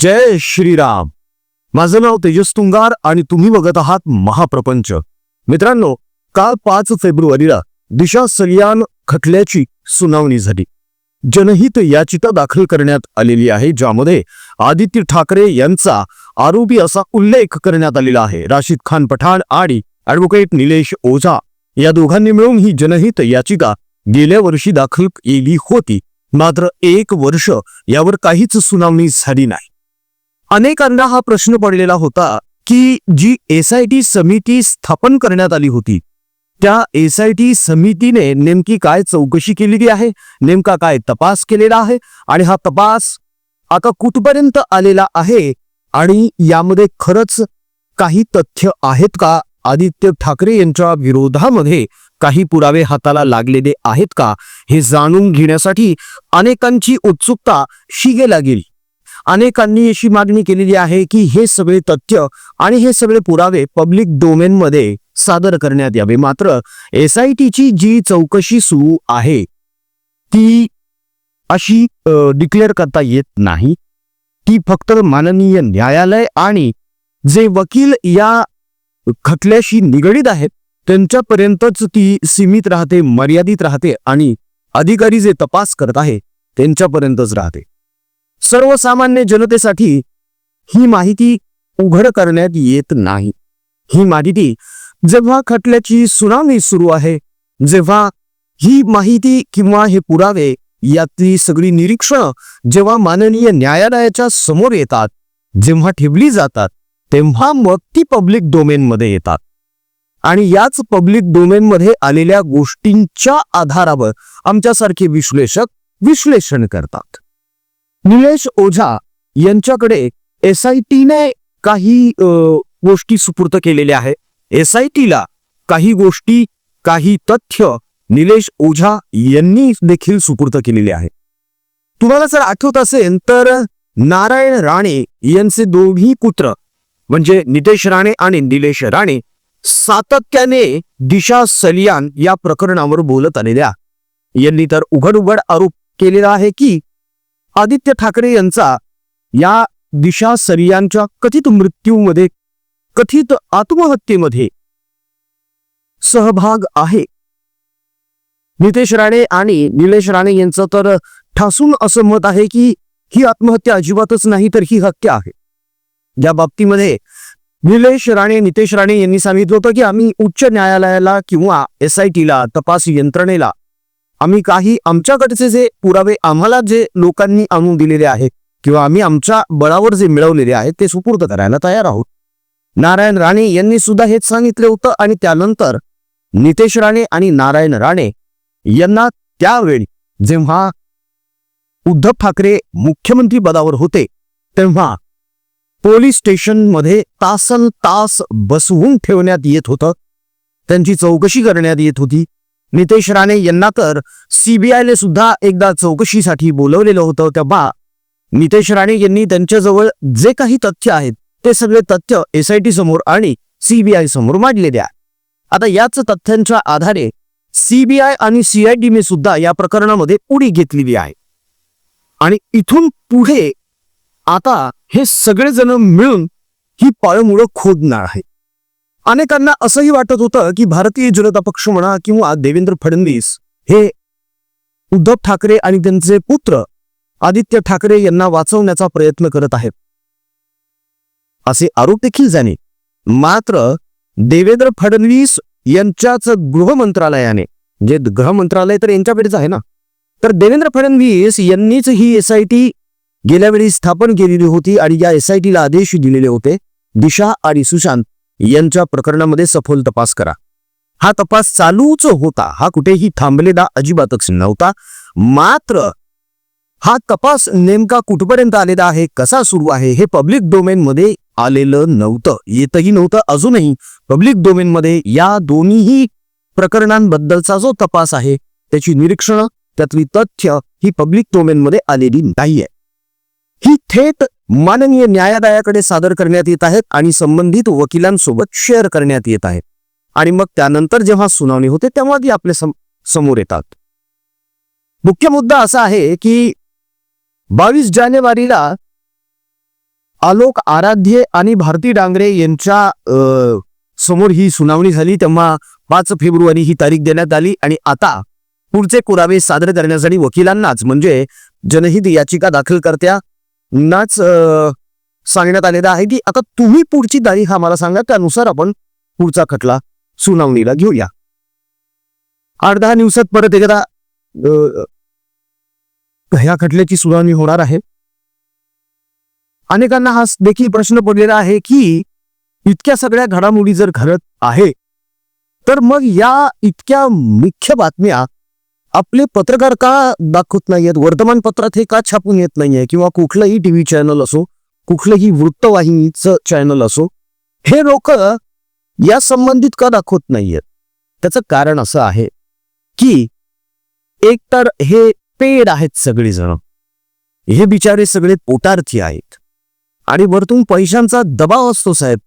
जय श्रीराम. माझं नाव तेजस तुंगार आणि तुम्ही बघत आहात महाप्रपंच. मित्रांनो काल पाच फेब्रुवारीला दिशा सलियान खटल्याची सुनावणी झाली. जनहित याचिका दाखल करण्यात आलेली आहे ज्यामध्ये आदित्य ठाकरे यांचा आरोपी असा उल्लेख करण्यात आलेला आहे. राशीद खान पठाण आणि ॲडव्होकेट निलेश ओझा या दोघांनी मिळून ही जनहित याचिका गेल्या वर्षी दाखल केली होती. मात्र एक वर्ष यावर काहीच सुनावणी झाली नाही. अनेकांना हा प्रश्न पडलेला होता की जी एस आय टी समिती स्थापन करण्यात आली होती त्या एस आय टी समितीने नेमकी काय चौकशी केलेली आहे नेमका काय तपास केलेला आहे आणि हा तपास आता कुठपर्यंत आलेला आहे आणि यामध्ये खरंच काही तथ्य आहेत का? आदित्य ठाकरे यांच्या विरोधामध्ये काही पुरावे हाताला लागलेले आहेत का? हे जाणून घेण्यासाठी अनेकांची उत्सुकता शिगेला गेली. अनेकांनी अशी मागणी केलेली आहे की हे सगळे तथ्य आणि हे सगळे पुरावे पब्लिक डोमेनमध्ये सादर करण्यात यावे. मात्र एस आय टीची जी चौकशी सुरू आहे ती अशी डिक्लेअर करता येत नाही. ती फक्त माननीय न्यायालय आणि जे वकील या खटल्याशी निगडीत आहेत त्यांच्यापर्यंतच ती सीमित राहते मर्यादित राहते आणि अधिकारी जे तपास करत आहे त्यांच्यापर्यंतच राहते. सर्वसामान्य जनतेसाठी ही माहिती उघड करण्यात येत नाही. ही माहिती जेव्हा खटल्याची सुनावणी सुरू आहे जेव्हा ही माहिती किंवा हे पुरावे यातली सगळी निरीक्षण जेव्हा माननीय न्यायालयाच्या समोर येतात जेव्हा ठेवली जातात तेव्हा मग ती पब्लिक डोमेनमध्ये येतात. आणि याच पब्लिक डोमेनमध्ये आलेल्या गोष्टींच्या आधारावर आमच्यासारखे विश्लेषक विश्लेषण करतात. निलेश ओझा यांच्याकडे एस आय टीने काही गोष्टी सुपूर्त केलेल्या आहे एस आय टीला काही गोष्टी काही तथ्य निलेश ओझा यांनी देखील सुपूर्त केलेले आहे तुम्हाला जर आठवत असेल तर नारायण राणे यांचे दोन्ही पुत्र म्हणजे नितेश राणे आणि निलेश राणे सातत्याने दिशा सलियान या प्रकरणावर बोलत आलेल्या. यांनी तर उघड उघड आरोप केलेला आहे की आदित्य ठाकरे यांचा या दिशा सरियांच्या कथित मृत्यूमध्ये कथित आत्महत्येमध्ये सहभाग आहे. नितेश राणे आणि निलेश राणे यांचं तर ठासून असं मत आहे की ही आत्महत्या अजिबातच नाही तर ही हत्या आहे. या बाबतीमध्ये निलेश राणे नितेश राणे यांनी सांगितलं होतं की आम्ही उच्च न्यायालयाला किंवा एस आय टीला तपास यंत्रणेला आम्ही काही आमच्याकडचे जे पुरावे आम्हाला जे लोकांनी आणून दिलेले आहेत किंवा आम्ही आमच्या बळावर जे मिळवलेले आहेत ते सुपूर्द करायला तयार आहोत. नारायण राणे यांनी सुद्धा हेच सांगितले होतं आणि त्यानंतर नितेश राणे आणि नारायण राणे यांना त्यावेळी जेव्हा उद्धव ठाकरे मुख्यमंत्री पदावर होते तेव्हा पोलीस स्टेशनमध्ये तासन तास बसवून ठेवण्यात येत होतं. त्यांची चौकशी करण्यात येत होती. नितेश राणे यांना तर सीबीआयने सुद्धा एकदा चौकशीसाठी बोलवलेलं होतं. तेव्हा नितेश राणे यांनी त्यांच्याजवळ जे काही तथ्य आहेत ते सगळे तथ्य एस आय टी समोर आणि सीबीआय समोर मांडलेले आहे आता याच तथ्यांच्या आधारे सीबीआय आणि सीआयडीने सुद्धा या प्रकरणामध्ये उडी घेतलेली आहे. आणि इथून पुढे आता हे सगळेजण मिळून ही पाळमुळं खोदणार आहे अनेकांना असंही वाटत होतं की भारतीय जनता पक्ष म्हणा किंवा देवेंद्र फडणवीस हे उद्धव ठाकरे आणि त्यांचे पुत्र आदित्य ठाकरे यांना वाचवण्याचा प्रयत्न करत आहेत. असे आरोप देखील झाले मात्र देवेंद्र फडणवीस यांच्याच गृह मंत्रालयाने जे गृह मंत्रालय तर यांच्याकडेच आहे ना तर देवेंद्र फडणवीस यांनीच ही एस आय टी गेल्या वेळी स्थापन केलेली होती आणि या एस आय आदेश दिलेले होते. दिशा आणि सुशांत यांच्या प्रकरणामध्ये सखोल तपास करा. हा तपास चालूच होता. हा कुठेही थांबलेला अजिबातच नव्हता. मात्र हा तपास नेमका कुठपर्यंत आलेला आहे कसा सुरू आहे हे पब्लिक डोमेनमध्ये आलेलं नव्हतं. येतही नव्हतं अजूनही. पब्लिक डोमेनमध्ये या दोन्हीही प्रकरणांबद्दलचा जो तपास आहे त्याची निरीक्षणं त्यातली तथ्य ही पब्लिक डोमेनमध्ये आलेली नाहीये. ही थेट माननीय न्यायालयाकडे सादर करण्यात येत आहेत आणि संबंधित वकिलांसोबत शेअर करण्यात येत आहेत. आणि मग त्यानंतर जेव्हा सुनावणी होते तेव्हा ती आपल्या सम- समोर येतात. मुख्य मुद्दा असा आहे की बावीस जानेवारीला आलोक आराध्य आणि भारती डांगरे यांच्या समोर ही सुनावणी झाली. तेव्हा पाच फेब्रुवारी ही तारीख देण्यात आली आणि आता पुढचे पुरावे सादर करण्यासाठी वकिलांनाच म्हणजे जनहित याचिका दाखल करत्या नाच सांगण्यात आलेलं आहे की आता तुम्ही पुढची तारीख आम्हाला सांगा त्यानुसार आपण पुढचा खटला सुनावणीला घेऊया. आठ दहा दिवसात परत एकदा ह्या खटल्याची सुनावणी होणार आहे. अनेकांना हा देखील प्रश्न पडलेला आहे की इतक्या सगळ्या घडामोडी जर घडत आहे तर मग या इतक्या मुख्य बातम्या आपले पत्रकार का दाखवत नाहीयेत? वर्तमानपत्रात हे का छापून येत नाहीये? किंवा कुठलंही टीव्ही चॅनल असो कुठलंही वृत्तवाहिनीचं चॅनल असो हे लोक या संबंधित का दाखवत नाहीयेत? त्याचं कारण असं आहे की एकतर हे पेड आहेत सगळेजण. हे बिचारे सगळे पोटार्थी आहेत. आणि वरतून पैशांचा दबाव असतो साहेब.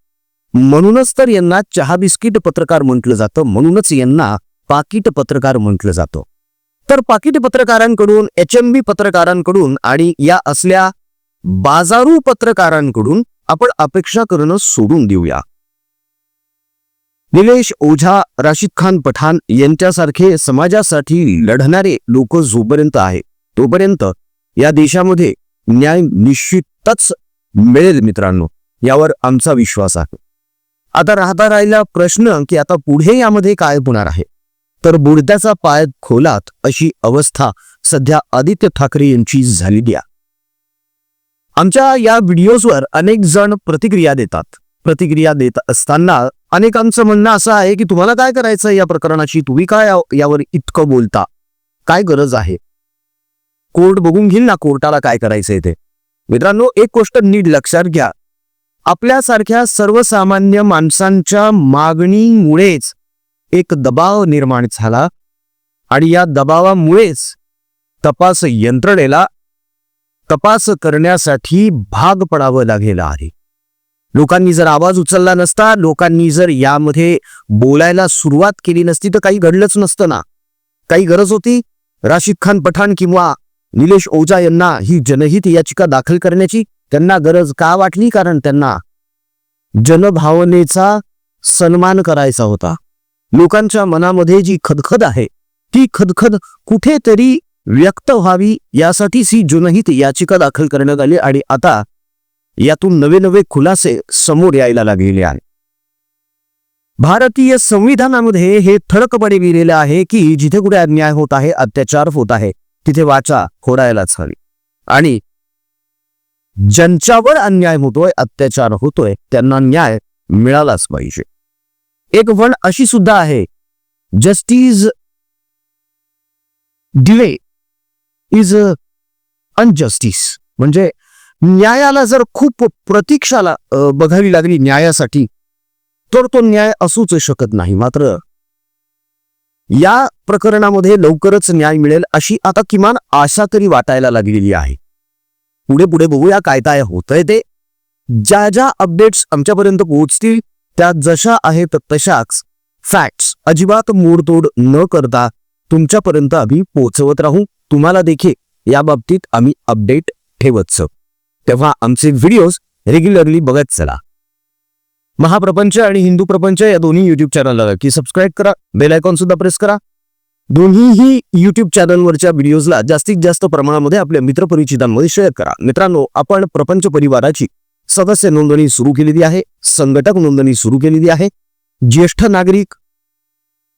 म्हणूनच तर यांना चहा बिस्किट पत्रकार म्हटलं जातं म्हणूनच यांना पाकिट पत्रकार म्हटलं जातं. तर पाकिट पत्रकारांकडून एच एम बी पत्रकारांकडून आणि या असल्या बाजारू पत्रकारांकडून आपण अपेक्षा करणं सोडून देऊया. निलेश ओझा राशिद खान पठाण यांच्यासारखे समाजासाठी लढणारे लोक जोपर्यंत आहे तोपर्यंत या देशामध्ये न्याय निश्चितच मिळेल मित्रांनो यावर आमचा विश्वास आहे. आता राहता राहिला प्रश्न की आता पुढे यामध्ये काय होणार आहे? तर बुडत्याचा पाय खोलात अशी अवस्था सध्या आदित्य ठाकरे यांची झालेली आहे. आमच्या या व्हिडिओजवर अनेक जण प्रतिक्रिया देतात. प्रतिक्रिया देत असताना अनेकांचं म्हणणं असं आहे की तुम्हाला काय करायचं या प्रकरणाची तुम्ही काय यावर इतकं बोलता? काय गरज आहे? कोर्ट बघून घेईल ना कोर्टाला काय करायचंय ते. मित्रांनो एक गोष्ट नीट लक्षात घ्या. आपल्यासारख्या सर्वसामान्य माणसांच्या मागणीमुळेच एक दबाव निर्माण झाला आणि या दबावामुळेच तपास यंत्रणेला तपास करण्यासाठी भाग पडावं लागलेलं आहे. लोकांनी जर आवाज उचलला नसता लोकांनी जर यामध्ये बोलायला सुरुवात केली नसती तर काही घडलंच नसतं ना. काही गरज होती? राशिद खान पठाण किंवा निलेश ओझा यांना ही जनहित याचिका दाखल करण्याची त्यांना गरज का वाटली? कारण त्यांना जनभावनेचा सन्मान करायचा होता. लोकांच्या मनामध्ये जी खदखद आहे ती खदखद कुठेतरी व्यक्त व्हावी यासाठीच ही जनहित याचिका दाखल करण्यात आली आणि आता यातून नवे नवे खुलासे समोर यायला लागलेले आहे भारतीय संविधानामध्ये हे ठळकपणे लिहिलेलं आहे की जिथे कुठे अन्याय होत आहे अत्याचार होत आहे तिथे वाचा फोडायलाच हवी. आणि ज्यांच्यावर अन्याय होतोय अत्याचार होतोय त्यांना न्याय मिळालाच पाहिजे. एक वण अशी सुद्धा आहे. जस्टिस डिले इज अनजस्टिस म्हणजे न्यायाला जर खूप प्रतीक्षाला बघावी लागली न्यायासाठी तर तो न्याय असूच शकत नाही. मात्र या प्रकरणामध्ये लवकरच न्याय मिळेल अशी आता किमान आशा तरी वाटायला लागलेली आहे. पुढे पुढे बघूया काय काय होतंय ते. ज्या ज्या अपडेट्स आमच्यापर्यंत पोहोचतील त्या जशा आहेत तशाच फॅक्ट्स अजिबात मोडतोड न करता तुमच्यापर्यंत आम्ही पोहोचवत राहू. तुम्हाला देखील या बाबतीत आम्ही अपडेट ठेवत तेव्हा आमचे व्हिडिओज रेग्युलरली बघत चला. महाप्रपंच आणि हिंदू प्रपंच या दोन्ही युट्यूब चॅनलला की सबस्क्राईब करा. बेल आयकॉन सुद्धा प्रेस करा. दोन्हीही युट्यूब चॅनलवरच्या व्हिडिओजला जास्तीत जास्त प्रमाणामध्ये आपल्या मित्रपरिचितांमध्ये शेअर करा. मित्रांनो आपण प्रपंच परिवाराची सदस्य नोंदणी सुरू केलेली आहे संघटक नोंदणी सुरू केलेली आहे. ज्येष्ठ नागरिक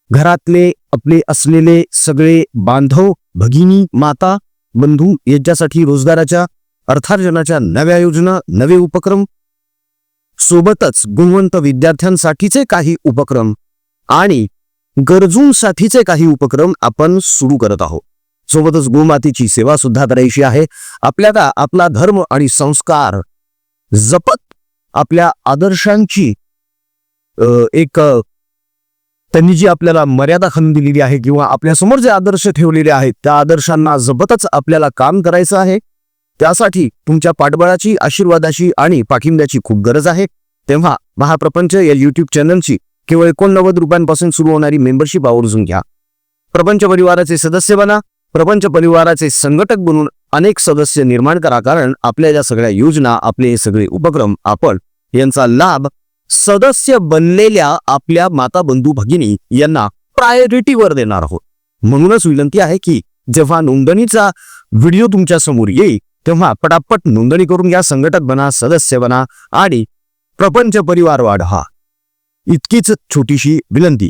घरातले आपले असलेले सगळे बांधव भगिनी माता बंधू यांच्यासाठी रोजगाराच्या अर्थार्जनाच्या नव्या योजना नवे उपक्रम सोबतच गुणवंत विद्यार्थ्यांसाठीचे काही उपक्रम आणि गरजूंसाठीचे काही उपक्रम आपण सुरू करत आहोत. सोबतच गोमातेची सेवा सुद्धा करायची आहे. आपल्याला आपला धर्म आणि संस्कार जपत आपल्या आदर्शांची एक त्यांनी जी आपल्याला मर्यादा खणून दिलेली आहे किंवा आपल्यासमोर जे आदर्श ठेवलेले आहेत त्या आदर्शांना जपतच आपल्याला काम करायचं आहे. त्यासाठी तुमच्या पाठबळाची आशीर्वादाची आणि पाठिंब्याची खूप गरज आहे. तेव्हा महाप्रपंच या युट्यूब चॅनलची केवळ एकोणनव्वद रुपयांपासून सुरू होणारी मेंबरशिप आवर्जून घ्या. प्रपंच परिवाराचे सदस्य बना. प्रपंच परिवाराचे संघटक बनून अनेक सदस्य निर्माण करा कारण आपल्या या सगळ्या योजना आपले हे सगळे उपक्रम आपण यांचा लाभ सदस्य बनलेल्या आपल्या माता बंधू भगिनी यांना प्रायोरिटीवर देणार आहोत. म्हणूनच विनंती आहे की जेव्हा नोंदणीचा व्हिडिओ तुमच्यासमोर येईल तेव्हा पटापट नोंदणी करून घ्या संघटक बना सदस्य बना आणि प्रपंच परिवार वाढवा. इतकीच छोटीशी विनंती.